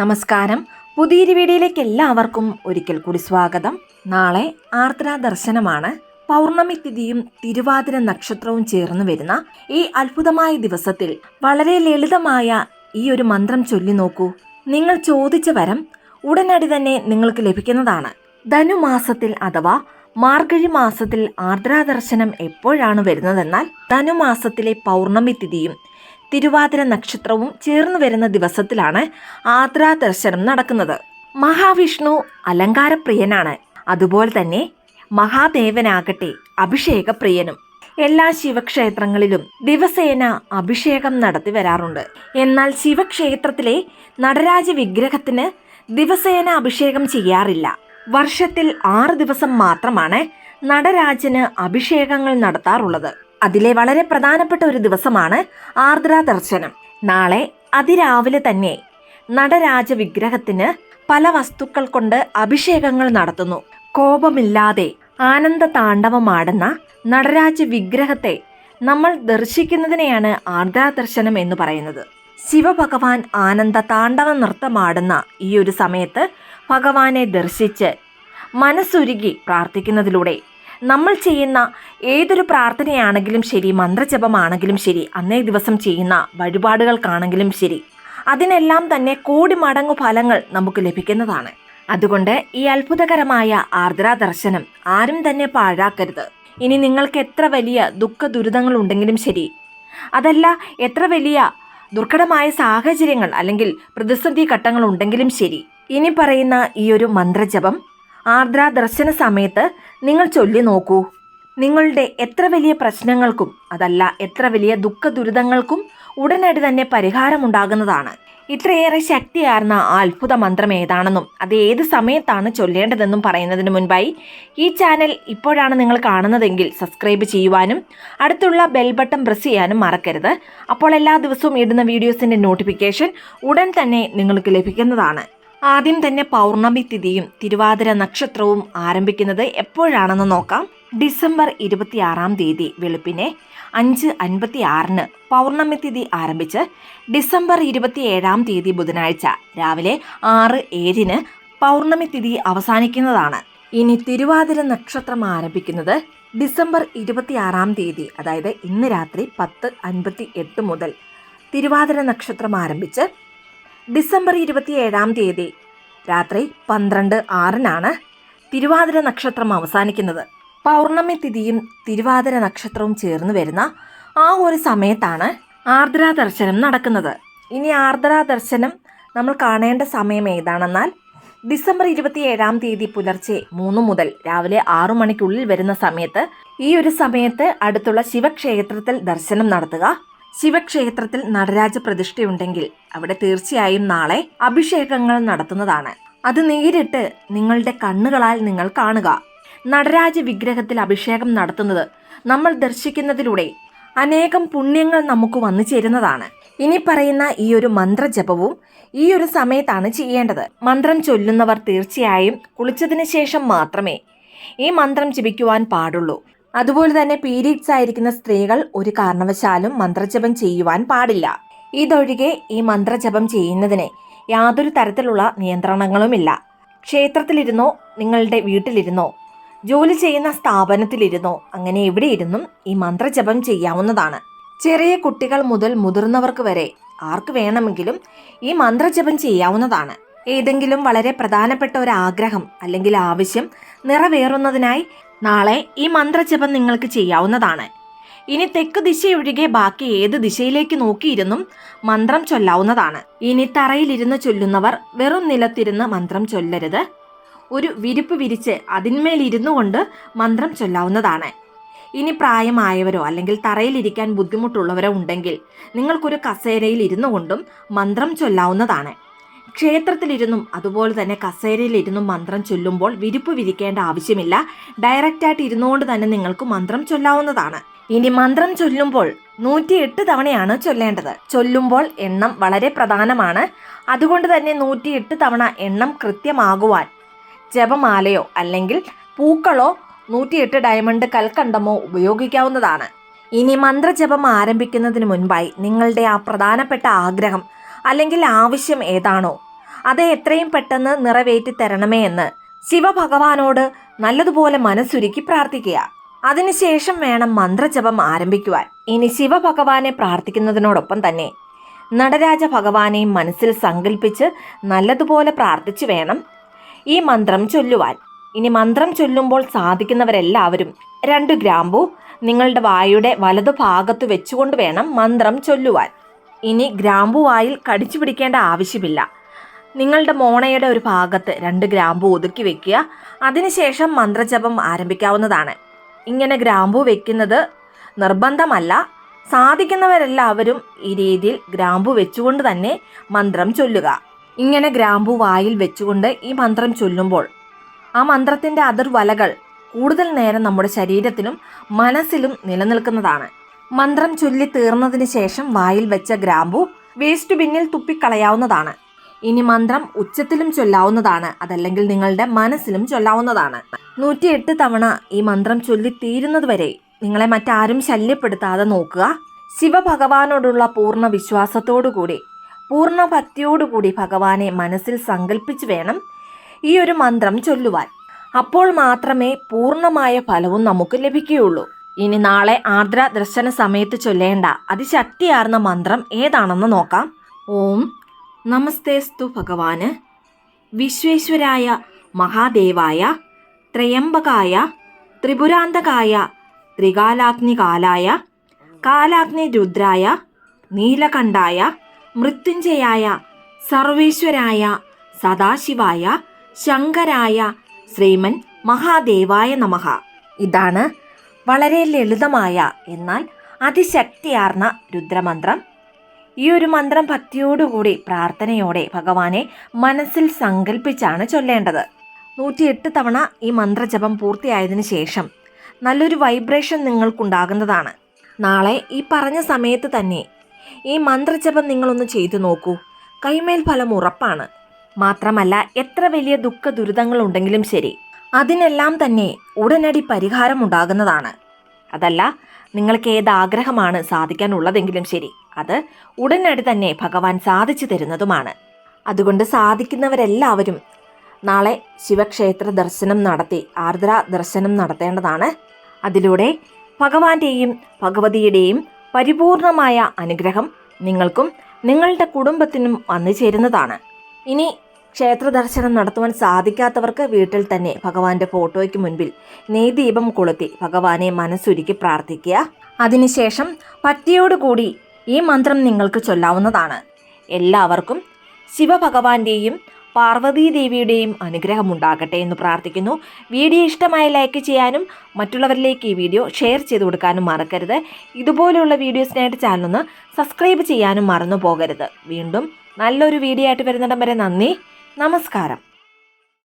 നമസ്കാരം. പുതിയൊരു വീഡിയോയിലേക്ക് എല്ലാവർക്കും ഒരിക്കൽ കൂടി സ്വാഗതം. നാളെ ആർദ്ര ദർശനമാണ്. പൗർണമി തിഥിയും തിരുവാതിര നക്ഷത്രവും ചേർന്ന് വരുന്ന ഈ അത്ഭുതമായ ദിവസത്തിൽ വളരെ ലളിതമായ ഈ ഒരു മന്ത്രം ചൊല്ലി നോക്കൂ. നിങ്ങൾ ചോദിച്ച വരം ഉടനടി തന്നെ നിങ്ങൾക്ക് ലഭിക്കുന്നതാണ്. ധനുമാസത്തിൽ അഥവാ മാർഗഴി മാസത്തിൽ ആർദ്രാ ദർശനം എപ്പോഴാണ് വരുന്നതെന്നാൽ ധനുമാസത്തിലെ പൗർണമി തിഥിയും തിരുവാതിര നക്ഷത്രവും ചേർന്ന് വരുന്ന ദിവസത്തിലാണ് ആർദ്രാ ദർശനം നടക്കുന്നത്. മഹാവിഷ്ണു അലങ്കാരപ്രിയനാണ്. അതുപോലെ തന്നെ മഹാദേവനാകട്ടെ അഭിഷേകപ്രിയനും. എല്ലാ ശിവക്ഷേത്രങ്ങളിലും ദിവസേന അഭിഷേകം നടത്തി വരാറുണ്ട്. എന്നാൽ ശിവക്ഷേത്രത്തിലെ നടരാജ വിഗ്രഹത്തിന് ദിവസേന അഭിഷേകം ചെയ്യാറില്ല. വർഷത്തിൽ ആറ് ദിവസം മാത്രമാണ് നടരാജന് അഭിഷേകങ്ങൾ നടത്താറുള്ളത്. അതിലെ വളരെ പ്രധാനപ്പെട്ട ഒരു ദിവസമാണ് ആർദ്ര ദർശനം. നാളെ അതിരാവിലെ തന്നെ നടരാജ വിഗ്രഹത്തിന് പല വസ്തുക്കൾ കൊണ്ട് അഭിഷേകങ്ങൾ നടത്തുന്നു. കോപമില്ലാതെ ആനന്ദ താണ്ഡവമാടുന്ന നടരാജ വിഗ്രഹത്തെ നമ്മൾ ദർശിക്കുന്നതിനെയാണ് ആർദ്ര ദർശനം എന്ന് പറയുന്നത്. ശിവഭഗവാൻ ആനന്ദ താണ്ഡവ നൃത്തമാടുന്ന ഈ ഒരു സമയത്ത് ഭഗവാനെ ദർശിച്ച് മനസ്സുരുകി പ്രാർത്ഥിക്കുന്നതിലൂടെ നമ്മൾ ചെയ്യുന്ന ഏതൊരു പ്രാർത്ഥനയാണെങ്കിലും ശരി മന്ത്രജപമാണെങ്കിലും ശരി അന്നേ ദിവസം ചെയ്യുന്ന വഴിപാടുകൾക്കാണെങ്കിലും ശരി അതിനെല്ലാം തന്നെ കോടി മടങ്ങു ഫലങ്ങൾ നമുക്ക് ലഭിക്കുന്നതാണ്. അതുകൊണ്ട് ഈ അത്ഭുതകരമായ ആർദ്ര ദർശനം ആരും തന്നെ പാഴാക്കരുത്. ഇനി നിങ്ങൾക്ക് എത്ര വലിയ ദുഃഖ ദുരിതങ്ങൾ ഉണ്ടെങ്കിലും ശരി അതല്ല എത്ര വലിയ ദുർഘടമായ സാഹചര്യങ്ങൾ അല്ലെങ്കിൽ പ്രതിസന്ധി ഘട്ടങ്ങൾ ഉണ്ടെങ്കിലും ശരി. ഇനി പറയുന്ന ഈ ഒരു മന്ത്രജപം ആർദ്ര ദർശന സമയത്ത് നിങ്ങൾ ചൊല്ലി നോക്കൂ. നിങ്ങളുടെ എത്ര വലിയ പ്രശ്നങ്ങൾക്കും അതല്ല എത്ര വലിയ ദുഃഖ ദുരിതങ്ങൾക്കും ഉടനടി തന്നെ പരിഹാരമുണ്ടാകുന്നതാണ്. ഇത്രയേറെ ശക്തിയാർന്ന അത്ഭുത മന്ത്രം ഏതാണെന്നും അത് ഏത് സമയത്താണ് ചൊല്ലേണ്ടതെന്നും പറയുന്നതിന് മുൻപായി ഈ ചാനൽ ഇപ്പോഴാണ് നിങ്ങൾ കാണുന്നതെങ്കിൽ സബ്സ്ക്രൈബ് ചെയ്യുവാനും അടുത്തുള്ള ബെൽ ബട്ടൺ പ്രസ് ചെയ്യാനും മറക്കരുത്. അപ്പോൾ എല്ലാ ദിവസവും ഇടുന്ന വീഡിയോസിന്റെ നോട്ടിഫിക്കേഷൻ ഉടൻ തന്നെ നിങ്ങൾക്ക് ലഭിക്കുന്നതാണ്. ആദ്യം തന്നെ പൗർണമി തിഥിയും തിരുവാതിര നക്ഷത്രവും ആരംഭിക്കുന്നത് എപ്പോഴാണെന്ന് നോക്കാം. ഡിസംബർ ഇരുപത്തിയാറാം തീയതി വെളുപ്പിനെ അഞ്ച് അൻപത്തി ആറിന് പൗർണമി തിഥി ആരംഭിച്ച് ഡിസംബർ ഇരുപത്തിയേഴാം തീയതി ബുധനാഴ്ച രാവിലെ ആറ് ഏഴിന് പൗർണമി തിഥി അവസാനിക്കുന്നതാണ്. ഇനി തിരുവാതിര നക്ഷത്രം ആരംഭിക്കുന്നത് ഡിസംബർ ഇരുപത്തിയാറാം തീയതി അതായത് ഇന്ന് രാത്രി പത്ത് അൻപത്തി എട്ട് മുതൽ തിരുവാതിര നക്ഷത്രം ആരംഭിച്ച് ഡിസംബർ ഇരുപത്തിയേഴാം തീയതി. രാത്രി പന്ത്രണ്ട് ആറിനാണ് തിരുവാതിര നക്ഷത്രം അവസാനിക്കുന്നത്. പൗർണമി തിഥിയും തിരുവാതിര നക്ഷത്രവും ചേർന്ന് വരുന്ന ആ ഒരു സമയത്താണ് ആർദ്രാ ദർശനം നടക്കുന്നത്. ഇനി ആർദ്രാ ദർശനം നമ്മൾ കാണേണ്ട സമയം ഏതാണെന്നാൽ ഡിസംബർ ഇരുപത്തിയേഴാം തീയതി പുലർച്ചെ മൂന്ന് മുതൽ രാവിലെ ആറു മണിക്കുള്ളിൽ വരുന്ന സമയത്ത് ഈ ഒരു സമയത്ത് അടുത്തുള്ള ശിവക്ഷേത്രത്തിൽ ദർശനം നടത്തുക. ശിവക്ഷേത്രത്തിൽ നടരാജ പ്രതിഷ്ഠയുണ്ടെങ്കിൽ അവിടെ തീർച്ചയായും നാളെ അഭിഷേകങ്ങൾ നടത്തുന്നതാണ്. അത് നേരിട്ട് നിങ്ങളുടെ കണ്ണുകളാൽ നിങ്ങൾ കാണുക. നടരാജ വിഗ്രഹത്തിൽ അഭിഷേകം നടത്തുന്നത് നമ്മൾ ദർശിക്കുന്നതിലൂടെ അനേകം പുണ്യങ്ങൾ നമുക്ക് വന്നു ചേരുന്നതാണ്. ഇനി പറയുന്ന ഈ ഒരു മന്ത്രജപവും ഈ ഒരു സമയത്താണ് ചെയ്യേണ്ടത്. മന്ത്രം ചൊല്ലുന്നവർ തീർച്ചയായും കുളിച്ചതിന് ശേഷം മാത്രമേ ഈ മന്ത്രം ജപിക്കുവാൻ പാടുള്ളൂ. അതുപോലെ തന്നെ പീരീഡ്സ് ആയിരിക്കുന്ന സ്ത്രീകൾ ഒരു കാരണവശാലും മന്ത്രജപം ചെയ്യുവാൻ പാടില്ല. ഇതൊഴികെ ഈ മന്ത്രജപം ചെയ്യുന്നതിന് യാതൊരു തരത്തിലുള്ള നിയന്ത്രണങ്ങളുമില്ല. ക്ഷേത്രത്തിലിരുന്നോ നിങ്ങളുടെ വീട്ടിലിരുന്നോ ജോലി ചെയ്യുന്ന സ്ഥാപനത്തിലിരുന്നോ അങ്ങനെ എവിടെ ഇരുന്നും ഈ മന്ത്രജപം ചെയ്യാവുന്നതാണ്. ചെറിയ കുട്ടികൾ മുതൽ മുതിർന്നവർക്ക് വരെ ആർക്ക് വേണമെങ്കിലും ഈ മന്ത്രജപം ചെയ്യാവുന്നതാണ്. ഏതെങ്കിലും വളരെ പ്രധാനപ്പെട്ട ഒരു ആഗ്രഹം അല്ലെങ്കിൽ ആവശ്യം നിറവേറുന്നതിനായി നാളെ ഈ മന്ത്രജപം നിങ്ങൾക്ക് ചെയ്യാവുന്നതാണ്. ഇനി തെക്ക് ദിശയൊഴികെ ബാക്കി ഏത് ദിശയിലേക്ക് നോക്കിയിരുന്നും മന്ത്രം ചൊല്ലാവുന്നതാണ്. ഇനി തറയിലിരുന്ന് ചൊല്ലുന്നവർ വെറും നിലത്തിരുന്ന് മന്ത്രം ചൊല്ലരുത്. ഒരു വിരിപ്പ് വിരിച്ച് അതിന്മേലിരുന്നു കൊണ്ട് മന്ത്രം ചൊല്ലാവുന്നതാണ്. ഇനി പ്രായമായവരോ അല്ലെങ്കിൽ തറയിലിരിക്കാൻ ബുദ്ധിമുട്ടുള്ളവരോ ഉണ്ടെങ്കിൽ നിങ്ങൾക്കൊരു കസേരയിൽ ഇരുന്നു കൊണ്ടും മന്ത്രം ചൊല്ലാവുന്നതാണ്. ക്ഷേത്രത്തിലിരുന്നും അതുപോലെ തന്നെ കസേരയിലിരുന്നും മന്ത്രം ചൊല്ലുമ്പോൾ വിരിപ്പ് വിരിക്കേണ്ട ആവശ്യമില്ല. ഡയറക്റ്റായിട്ട് ഇരുന്നുകൊണ്ട് തന്നെ നിങ്ങൾക്ക് മന്ത്രം ചൊല്ലാവുന്നതാണ്. ഇനി മന്ത്രം ചൊല്ലുമ്പോൾ നൂറ്റിയെട്ട് തവണയാണ് ചൊല്ലേണ്ടത്. ചൊല്ലുമ്പോൾ എണ്ണം വളരെ പ്രധാനമാണ്. അതുകൊണ്ട് തന്നെ നൂറ്റിയെട്ട് തവണ എണ്ണം കൃത്യമാകുവാൻ ജപമാലയോ അല്ലെങ്കിൽ പൂക്കളോ നൂറ്റിയെട്ട് ഡയമണ്ട് കൽക്കണ്ടമോ ഉപയോഗിക്കാവുന്നതാണ്. ഇനി മന്ത്രജപം ആരംഭിക്കുന്നതിന് മുൻപായി നിങ്ങളുടെ ആ പ്രധാനപ്പെട്ട ആഗ്രഹം അല്ലെങ്കിൽ ആവശ്യം ഏതാണോ അത് എത്രയും പെട്ടെന്ന് നിറവേറ്റി തരണമേ എന്ന് ശിവഭഗവാനോട് നല്ലതുപോലെ മനസ്സുരുക്കി പ്രാർത്ഥിക്കുക. അതിനുശേഷം വേണം മന്ത്രജപം ആരംഭിക്കുവാൻ. ഇനി ശിവഭഗവാനെ പ്രാർത്ഥിക്കുന്നതിനോടൊപ്പം തന്നെ നടരാജ ഭഗവാനെയും മനസ്സിൽ സങ്കല്പിച്ച് നല്ലതുപോലെ പ്രാർത്ഥിച്ചു വേണം ഈ മന്ത്രം ചൊല്ലുവാൻ. ഇനി മന്ത്രം ചൊല്ലുമ്പോൾ സാധിക്കുന്നവരെല്ലാവരും രണ്ട് ഗ്രാമ്പു നിങ്ങളുടെ വായുടെ വലതു ഭാഗത്ത് വെച്ചുകൊണ്ട് വേണം മന്ത്രം ചൊല്ലുവാൻ. ഇനി ഗ്രാമ്പു വായിൽ കടിച്ചു പിടിക്കേണ്ട ആവശ്യമില്ല. നിങ്ങളുടെ മോണയുടെ ഒരു ഭാഗത്ത് രണ്ട് ഗ്രാമ്പു ഒതുക്കി വെക്കുക. അതിനുശേഷം മന്ത്രജപം ആരംഭിക്കാവുന്നതാണ്. ഇങ്ങനെ ഗ്രാമ്പു വെക്കുന്നത് നിർബന്ധമല്ല. സാധിക്കുന്നവരെല്ലാവരും ഈ രീതിയിൽ ഗ്രാമ്പു വെച്ചുകൊണ്ട് തന്നെ മന്ത്രം ചൊല്ലുക. ഇങ്ങനെ ഗ്രാമ്പു വായിൽ വെച്ചുകൊണ്ട് ഈ മന്ത്രം ചൊല്ലുമ്പോൾ ആ മന്ത്രത്തിന്റെ അതിർവലകൾ കൂടുതൽ നേരം നമ്മുടെ ശരീരത്തിലും മനസ്സിലും നിലനിൽക്കുന്നതാണ്. മന്ത്രം ചൊല്ലി തീർന്നതിന് ശേഷം വായിൽ വെച്ച ഗ്രാമ്പു വേസ്റ്റ് ബിന്നിൽ തുപ്പിക്കളയാവുന്നതാണ്. ഇനി മന്ത്രം ഉച്ചത്തിലും ചൊല്ലാവുന്നതാണ്. അതല്ലെങ്കിൽ നിങ്ങളുടെ മനസ്സിലും ചൊല്ലാവുന്നതാണ്. നൂറ്റിയെട്ട് തവണ ഈ മന്ത്രം ചൊല്ലി തീരുന്നതുവരെ നിങ്ങളെ മറ്റാരും ശല്യപ്പെടുത്താതെ നോക്കുക. ശിവഭഗവാനോടുള്ള പൂർണ വിശ്വാസത്തോടുകൂടി പൂർണ ഭക്തിയോടുകൂടി ഭഗവാനെ മനസ്സിൽ സങ്കല്പിച്ച് വേണം ഈ ഒരു മന്ത്രം ചൊല്ലുവാൻ. അപ്പോൾ മാത്രമേ പൂർണമായ ഫലവും നമുക്ക് ലഭിക്കുകയുള്ളൂ. ഇനി നാളെ ആർദ്ര ദർശന സമയത്ത് ചൊല്ലേണ്ട അതിശക്തിയാർന്ന മന്ത്രം ഏതാണെന്ന് നോക്കാം. ഓം നമസ്തേസ്തു ഭഗവാന്. വിശ്വേശ്വരായ മഹാദേവായ ത്രയംബകായ ത്രിപുരാന്തകായ ത്രികാലാഗ്നികാലായ കാലാഗ്നി രുദ്രായ നീലകണ്ഠായ മൃത്യുഞ്ജയായ സർവേശ്വരായ സദാശിവായ ശങ്കരായ ശ്രീമൻ മഹാദേവായ നമഃ. ഇതാണ് വളരെ ലളിതമായ എന്നാൽ അതിശക്തിയാർന്ന രുദ്രമന്ത്രം. ഈ ഒരു മന്ത്രം ഭക്തിയോടുകൂടി പ്രാർത്ഥനയോടെ ഭഗവാനെ മനസ്സിൽ സങ്കല്പിച്ചാണ് ചൊല്ലേണ്ടത്. നൂറ്റിയെട്ട് തവണ ഈ മന്ത്രജപം പൂർത്തിയായതിനു ശേഷം നല്ലൊരു വൈബ്രേഷൻ നിങ്ങൾക്കുണ്ടാകുന്നതാണ്. നാളെ ഈ പറഞ്ഞ സമയത്ത് തന്നെ ഈ മന്ത്രജപം നിങ്ങളൊന്ന് ചെയ്തു നോക്കൂ. കൈമേൽ ഫലം ഉറപ്പാണ്. മാത്രമല്ല എത്ര വലിയ ദുഃഖ ദുരിതങ്ങൾ ഉണ്ടെങ്കിലും ശരി അതിനെല്ലാം തന്നെ ഉടനടി പരിഹാരം ഉണ്ടാകുന്നതാണ് അതല്ല നിങ്ങൾക്ക് ഏത് ആഗ്രഹമാണ് സാധിക്കാനുള്ളതെങ്കിലും ശരി അത് ഉടനടി തന്നെ ഭഗവാൻ സാധിച്ചു തരുന്നതുമാണ്. അതുകൊണ്ട് സാധിക്കുന്നവരെല്ലാവരും നാളെ ശിവക്ഷേത്ര ദർശനം നടത്തി ആർദ്ര ദർശനം നടത്തേണ്ടതാണ്. അതിലൂടെ ഭഗവാന്റെയും ഭഗവതിയുടെയും പരിപൂർണമായ അനുഗ്രഹം നിങ്ങൾക്കും നിങ്ങളുടെ കുടുംബത്തിനും വന്നു ചേരുന്നതാണ്. ഇനി ക്ഷേത്ര ദർശനം നടത്തുവാൻ സാധിക്കാത്തവർക്ക് വീട്ടിൽ തന്നെ ഭഗവാന്റെ ഫോട്ടോയ്ക്ക് മുൻപിൽ നെയ്ദീപം കൊളുത്തി ഭഗവാനെ മനസ്സുരുക്കി പ്രാർത്ഥിക്കുക. അതിനുശേഷം പറ്റിയോടുകൂടി ഈ മന്ത്രം നിങ്ങൾക്ക് ചൊല്ലാവുന്നതാണ്. എല്ലാവർക്കും ശിവഭഗവാന്റെയും പാർവതീദേവിയുടെയും അനുഗ്രഹം ഉണ്ടാകട്ടെ എന്ന് പ്രാർത്ഥിക്കുന്നു. വീഡിയോ ഇഷ്ടമായി ലൈക്ക് ചെയ്യാനും മറ്റുള്ളവരിലേക്ക് ഈ വീഡിയോ ഷെയർ ചെയ്ത് കൊടുക്കാനും മറക്കരുത്. ഇതുപോലെയുള്ള വീഡിയോസിനായിട്ട് ചാനലൊന്ന് സബ്സ്ക്രൈബ് ചെയ്യാനും മറന്നു പോകരുത് വീണ്ടും നല്ലൊരു വീഡിയോ ആയിട്ട് വരുന്നിടം വരെ നന്ദി. നമസ്കാരം.